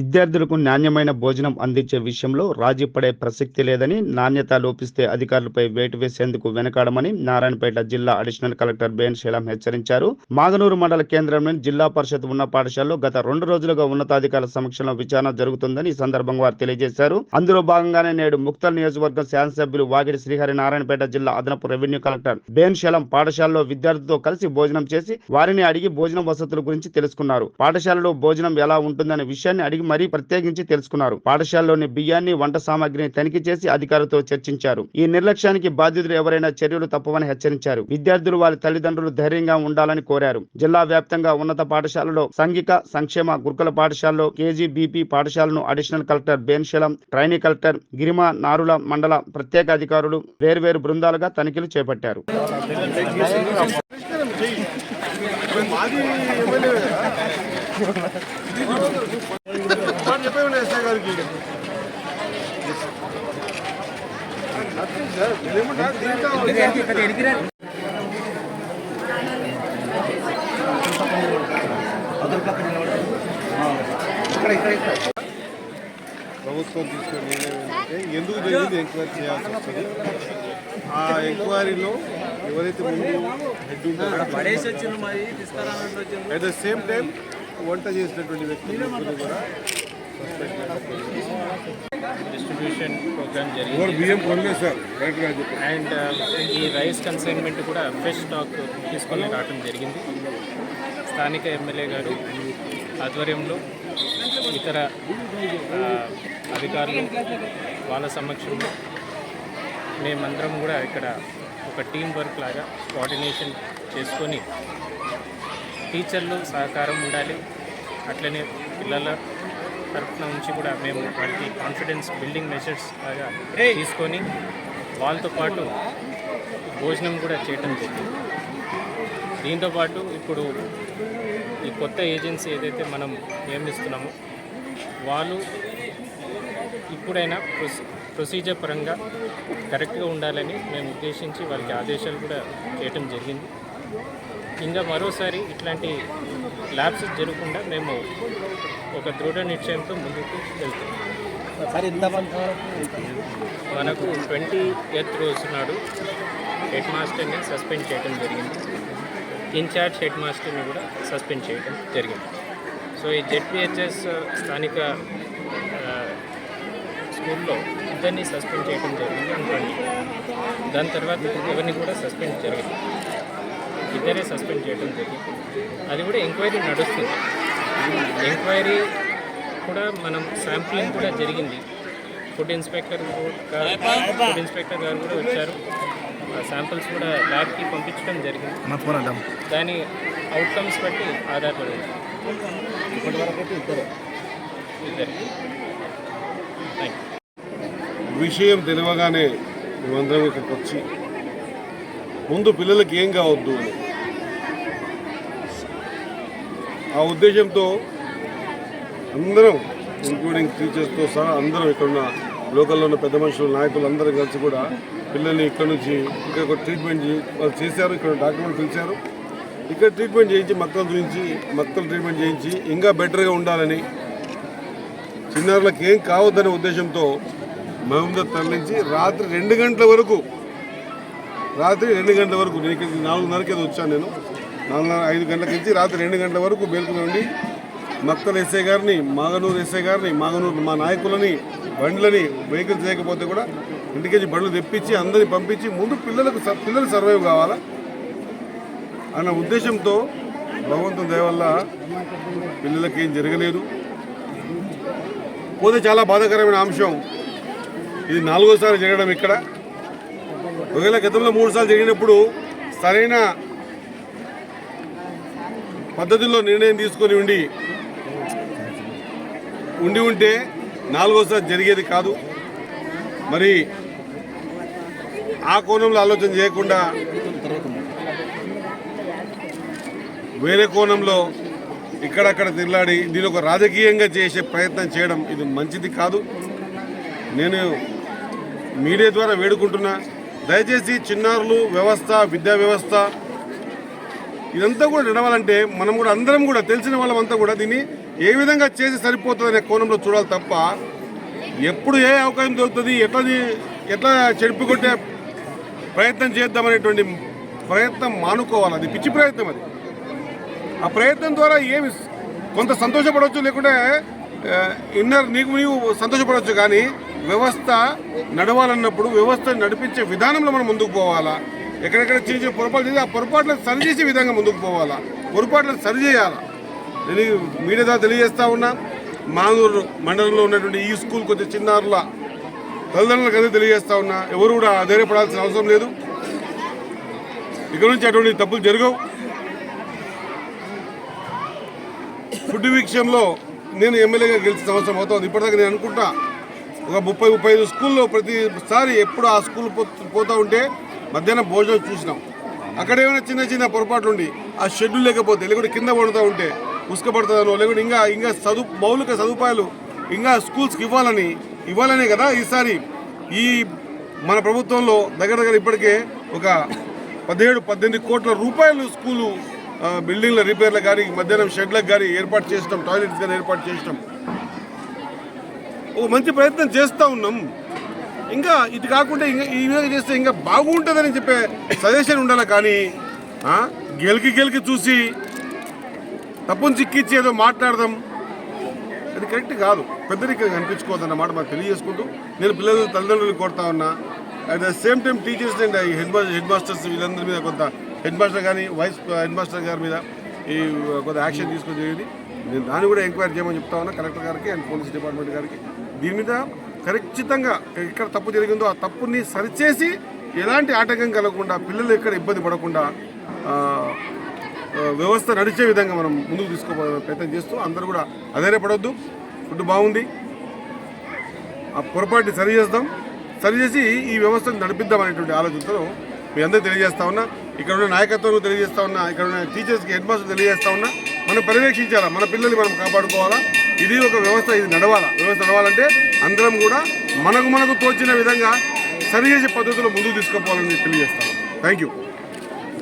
విద్యార్థులకు నాణ్యమైన భోజనం అందించే విషయంలో రాజీ పడే ప్రసక్తి లేదని నాణ్యత లోపిస్తే అధికారులపై వేటు వేసేందుకు వెనకాడమని నారాయణపేట జిల్లా అడిషనల్ కలెక్టర్ బేన్ శీలం హెచ్చరించారు. మాగనూరు మండల కేంద్రంలోని జిల్లా పరిషత్ ఉన్న పాఠశాలలో గత రెండు రోజులుగా ఉన్నతాధికారుల సమక్షంలో విచారణ జరుగుతుందని ఈ సందర్భంగా వారు తెలియజేశారు. అందులో భాగంగానే నేడు ముక్తల్ నియోజకవర్గం శాసనసభ్యులు వాగిడి శ్రీహరి నారాయణపేట జిల్లా అదనపు రెవెన్యూ కలెక్టర్ బేన్ శీలం పాఠశాలలో విద్యార్థులతో కలిసి భోజనం చేసి వారిని అడిగి భోజనం వసతుల గురించి తెలుసుకున్నారు. పాఠశాలలో భోజనం ఎలా ఉంటుందనే విషయాన్ని అడిగి మరీ ప్రత్యేకించి తెలుసుకున్నారు. పాఠశాలలోని బియ్యాన్ని వంట సామాగ్రిని తనిఖీ చేసి అధికారులతో చర్చించారు. ఈ నిర్లక్ష్యానికి బాధ్యులు ఎవరైనా చర్యలు తప్పవని హెచ్చరించారు. విద్యార్థులు వారి తల్లిదండ్రులు ధైర్యంగా ఉండాలని కోరారు. జిల్లా వ్యాప్తంగా ఉన్నత పాఠశాలలో సంఘిక సంక్షేమ గురుకుల పాఠశాలలో కేజీబీపీ పాఠశాలను అడిషనల్ కలెక్టర్ బేన్శలం ట్రైనీ కలెక్టర్ గిరిమ నారుల మండల ప్రత్యేక అధికారులు వేర్వేరు బృందాలుగా తనిఖీలు చేపట్టారు మాది ఎమ్మెల్యే మాట చెప్పేయండి ఎస్ఐ గారికి. ప్రభుత్వం తీసుకునే ఏంటంటే ఎందుకు జరిగింది ఎంక్వైరీ చేయాల్సి వస్తుంది? ఆ ఎంక్వైరీలో ఎవరైతే ముందు హెడ్ ఉంటారో అట్ ద సేమ్ టైం వంట చేసినటువంటి వ్యక్తులు ముగ్గురు కూడా డిస్ట్రిబ్యూషన్ ప్రోగ్రామ్ జరిగింది. సార్ అండ్ ఈ రైస్ కన్సైన్మెంట్ కూడా ఫ్రెష్ స్టాక్ తీసుకొని రావడం జరిగింది. స్థానిక ఎమ్మెల్యే గారు ఆధ్వర్యంలో ఇతర అధికారులు వాళ్ళ సమక్షంలో మేమందరం కూడా ఇక్కడ ఒక టీం వర్క్ లాగా కోఆర్డినేషన్ చేసుకొని టీచర్లు సహకారం ఉండాలి. అట్లనే పిల్లల తరఫున నుంచి కూడా మేము వాళ్ళకి కాన్ఫిడెన్స్ బిల్డింగ్ మెషర్స్ లాగా తీసుకొని వాళ్ళతో పాటు భోజనం కూడా చేయటం జరిగింది. దీంతోపాటు ఇప్పుడు ఈ కొత్త ఏజెన్సీ ఏదైతే మనం నియమిస్తున్నామో వాళ్ళు ఇప్పుడైనా ప్రొసీ ప్రొసీజర్ పరంగా కరెక్ట్గా ఉండాలని మేము ఉద్దేశించి వాళ్ళకి ఆదేశాలు కూడా చేయటం జరిగింది. ఇంకా మరోసారి ఇట్లాంటి ల్యాబ్స్ జరగకుండా మేము ఒక దృఢ నిశ్చయంతో ముందుకు వెళ్తాం మనకు ట్వంటీ ఎయిత్ రోజు నాడు హెడ్ మాస్టర్ని సస్పెండ్ చేయడం జరిగింది. ఇన్ఛార్జ్ హెడ్ మాస్టర్ని కూడా సస్పెండ్ చేయడం జరిగింది. సో ఈ జెడ్పిహెచ్ఎస్ స్థానిక స్కూల్లో ఇద్దరిని సస్పెండ్ చేయడం జరిగింది అనుకోండి. దాని తర్వాత ఎవరిని కూడా సస్పెండ్ జరిగింది ఇద్దరే సస్పెండ్ చేయడం జరిగింది. అది కూడా ఎంక్వైరీ నడుస్తుంది. ఎంక్వైరీ కూడా మనం శాంప్లింగ్ కూడా జరిగింది. ఫుడ్ ఇన్స్పెక్టర్ గారు ఫుడ్ ఇన్స్పెక్టర్ గారు కూడా వచ్చారు. ఆ శాంపిల్స్ కూడా ల్యాబ్కి పంపించడం జరిగింది. దాని అవుట్కమ్స్ బట్టి ఆధారపడి. ఇప్పటి వరకు ఇద్దరు. ఇద్దరు. విషయం తెలియగానే మేమందరం ఇక్కడికి వచ్చి ముందు పిల్లలకి ఏం కావద్దు. అని ఆ ఉద్దేశంతో అందరం ఇంక్లూడింగ్ టీచర్స్తో సహా అందరం ఇక్కడ ఉన్న లోకల్లో ఉన్న పెద్ద మనుషులు నాయకులు అందరం కలిసి కూడా పిల్లల్ని ఇక్కడ నుంచి ఇక్కడ ట్రీట్మెంట్ వాళ్ళు చేశారు ఇక్కడ డాక్టర్లు పిలిచారు. ఇక్కడ ట్రీట్మెంట్ చేయించి మక్కలు గురించి మక్కలు ట్రీట్మెంట్ చేయించి ఇంకా బెటర్గా ఉండాలని చిన్నారులకు ఏం కావద్దనే ఉద్దేశంతో మహమ్మద్ తరలించి రాత్రి రెండు గంటల వరకు రాత్రి రెండు గంటల వరకు నేను ఇక్కడికి నాలుగున్నరకి ఏదో వచ్చాను నేను. నాలుగున్నర ఐదు గంటలకు ఇచ్చి రాత్రి రెండు గంటల వరకు మేల్కొని ఉండి మక్కలు ఎస్ఐ గారిని మాగనూరు ఎస్ఐ గారిని మాగనూరు మా నాయకులని బండ్లని వెహికల్స్ లేకపోతే కూడా ఇంటికి బండ్లు తెప్పించి అందరిని పంపించి ముందు పిల్లలకు స- పిల్లలు సర్వైవ్ కావాలా? అన్న ఉద్దేశంతో భగవంతుని దేవల్ల పిల్లలకి ఏం జరగలేదు. పోతే చాలా బాధాకరమైన అంశం. ఇది నాలుగోసారి జరగడం ఇక్కడ. ఒకవేళ గతంలో మూడు సార్లు జరిగినప్పుడు సరైన పద్ధతిలో నిర్ణయం తీసుకొని ఉండి ఉండి ఉంటే నాలుగోసారి జరిగేది కాదు. మరి ఆ కోణంలో ఆలోచన చేయకుండా వేరే కోణంలో ఇక్కడక్కడ తిరలాడి దీని ఒక రాజకీయంగా చేసే ప్రయత్నం చేయడం ఇది మంచిది కాదు. నేను మీడియా ద్వారా వేడుకుంటున్నా. దయచేసి చిన్నారులు వ్యవస్థ విద్యా వ్యవస్థ ఇదంతా కూడా నడవాలంటే మనం కూడా అందరం కూడా తెలిసిన వాళ్ళమంతా కూడా దీన్ని ఏ విధంగా చేసి సరిపోతుందనే కోణంలో చూడాలి తప్ప ఎప్పుడు ఏ అవకాశం దొరుకుతుంది ఎట్లా ఎట్లా చెడుపు కొట్టే ప్రయత్నం చేద్దామనేటువంటి ప్రయత్నం మానుకోవాలి. అది పిచ్చి ప్రయత్నం అది. ఆ ప్రయత్నం ద్వారా ఏమి కొంత సంతోషపడవచ్చు లేకుంటే ఇన్నర్ నీకు నీవు సంతోషపడవచ్చు కానీ వ్యవస్థ నడవాలన్నప్పుడు వ్యవస్థ నడిపించే విధానంలో మనం ముందుకు పోవాలా? ఎక్కడెక్కడ చిన్న చిన్న పొరపాటు చేసి ఆ పొరపాట్లను సరిచేసే విధంగా ముందుకు పోవాలా? పొరపాట్లను సరిచేయాలా నేను మీడియా ద్వారా తెలియజేస్తా ఉన్నా మానూరు మండలంలో ఉన్నటువంటి ఈ స్కూల్ కొంచెం చిన్నారుల తల్లిదండ్రులకు అదే తెలియజేస్తా ఉన్నా ఎవరు కూడా ధైర్యపడాల్సిన అవసరం లేదు. ఇక్కడ నుంచి అటువంటి తప్పులు జరగవు. ఫుడ్ విషయంలో నేను ఎమ్మెల్యేగా గెలిచిన సంవత్సరం అవుతుంది. ఇప్పటిదాకా నేను అనుకుంటా ఒక ముప్పై ముప్పై ఐదు స్కూల్లో ప్రతిసారి ఎప్పుడు ఆ స్కూల్ పో- ఉంటే మధ్యాహ్నం భోజనం చూసినాం. అక్కడ ఏమైనా చిన్న చిన్న పొరపాట్లు ఉండి ఆ షెడ్యూల్ లేకపోతే లేకుంటే కింద పడుతూ ఉంటే ఉసుకపడుతుందనో లేకుంటే ఇంకా ఇంకా చదువు మౌలిక సదుపాయాలు ఇంకా స్కూల్స్కి ఇవ్వాలని ఇవ్వాలనే కదా ఈసారి ఈ మన ప్రభుత్వంలో దగ్గర దగ్గర ఇప్పటికే ఒక పదిహేడు పద్దెనిమిది కోట్ల రూపాయలు స్కూలు బిల్డింగ్ల రిపేర్లకు కానీ మధ్యాహ్నం షెడ్లకు కానీ ఏర్పాటు చేసినాం టాయిలెట్స్ కానీ ఏర్పాటు చేసినాం. ఒక మంచి ప్రయత్నం చేస్తూ ఉన్నాం. ఇంకా ఇది కాకుండా ఇంకా ఈ విధంగా చేస్తే ఇంకా బాగుంటుందని చెప్పే సజెషన్ ఉండాలి కానీ గెలికి గెలికి చూసి తప్పును చిక్కిచ్చి ఏదో మాట్లాడదాం. అది కరెక్ట్ కాదు. పెద్దరికి కనిపించుకోవద్దన్న అన్నమాట మాకు తెలియజేసుకుంటూ నేను పిల్లలు తల్లిదండ్రులు కోరుతా ఉన్నా. At the same time teachers and head head masters వీళ్ళందరి మీద కొంత హెడ్ మాస్టర్ కానీ వైస్ హెడ్ మాస్టర్ గారి మీద ఈ కొంత యాక్షన్ తీసుకొని జరిగింది. నేను దాన్ని కూడా ఎంక్వైరీ చేయమని చెప్తా ఉన్నా. కలెక్టర్ గారికి అండ్ పోలీస్ డిపార్ట్మెంట్ గారికి. దీని మీద ఖచ్చితంగా ఎక్కడ తప్పు జరిగిందో ఆ తప్పుని సరిచేసి ఎలాంటి ఆటంకం కలగకుండా పిల్లలు ఎక్కడ ఇబ్బంది పడకుండా వ్యవస్థ నడిచే విధంగా మనం ముందుకు తీసుకో ప్రయత్నం చేస్తూ అందరూ కూడా అధైర్యపడవద్దు ఫుడ్ బాగుంది. ఆ పొరపాటుని సరి చేద్దాం సరి చేసి ఈ వ్యవస్థను నడిపిద్దాం అనేటువంటి ఆలోచనతో మీ అందరూ తెలియజేస్తా ఉన్నా ఇక్కడ ఉన్న నాయకత్వం తెలియజేస్తా ఉన్నా ఇక్కడ ఉన్న టీచర్స్కి హెడ్ మాస్టర్ తెలియజేస్తా ఉన్నా మనం పర్యవేక్షించాలా? మన పిల్లల్ని మనం కాపాడుకోవాలా? ఇది ఒక వ్యవస్థ ఇది నడవాల. వ్యవస్థ నడవాలంటే అందరం కూడా మనకు మనకు తోచిన విధంగా సరిచేసే పద్ధతిలో ముందుకు తీసుకుపోవాలని తెలియజేస్తాను. Thank you